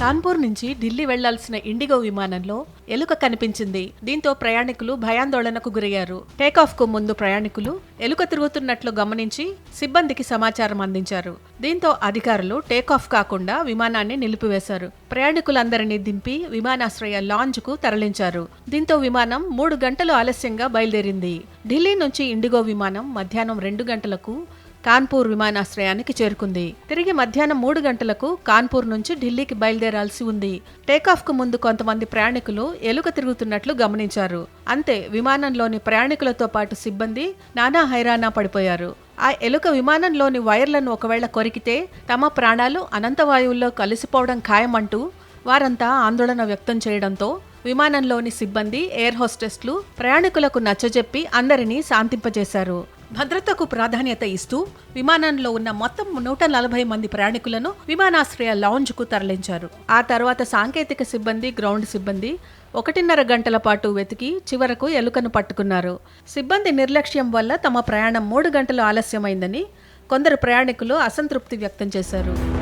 కాన్పూర్ నుంచి ఢిల్లీ వెళ్ళాల్సిన ఇండిగో విమానంలో ఎలుక కనిపించింది. దీంతో ప్రయాణికులు భయాందోళనకు గురయ్యారు. టేకాఫ్కు ముందు ప్రయాణికులు ఎలుక తిరుగుతున్నట్లు గమనించి సిబ్బందికి సమాచారం అందించారు. దీంతో అధికారులు టేకాఫ్ కాకుండా విమానాన్ని నిలిపివేశారు. ప్రయాణికులందరినీ దింపి విమానాశ్రయ లాంజ్కు తరలించారు. దీంతో విమానం మూడు గంటలు ఆలస్యంగా బయలుదేరింది. ఢిల్లీ నుంచి ఇండిగో విమానం మధ్యాహ్నం రెండు గంటలకు కాన్పూర్ విమానాశ్రయానికి చేరుకుంది. తిరిగి మధ్యాహ్నం మూడు గంటలకు కాన్పూర్ నుంచి ఢిల్లీకి బయలుదేరాల్సి ఉంది. టేకాఫ్కు ముందు కొంతమంది ప్రయాణికులు ఎలుక తిరుగుతున్నట్లు గమనించారు. అంతే విమానంలోని ప్రయాణికులతో పాటు సిబ్బంది నానా హైరానా పడిపోయారు. ఆ ఎలుక విమానంలోని వైర్లను ఒకవేళ కొరికితే తమ ప్రాణాలు అనంతవాయువుల్లో కలిసిపోవడం ఖాయమంటూ వారంతా ఆందోళన వ్యక్తం చేయడంతో విమానంలోని సిబ్బంది ఎయిర్ హోస్టెస్లు ప్రయాణికులకు నచ్చజెప్పి అందరినీ శాంతింపజేశారు. భద్రతకు ప్రాధాన్యత ఇస్తూ విమానంలో ఉన్న మొత్తం నూట నలభై మంది ప్రయాణికులను విమానాశ్రయ లాంజ్కు తరలించారు. ఆ తర్వాత సాంకేతిక సిబ్బంది గ్రౌండ్ సిబ్బంది ఒకటిన్నర గంటల పాటు వెతికి చివరకు ఎలుకను పట్టుకున్నారు. సిబ్బంది నిర్లక్ష్యం వల్ల తమ ప్రయాణం మూడు గంటలు ఆలస్యమైందని కొందరు ప్రయాణికులు అసంతృప్తి వ్యక్తం చేశారు.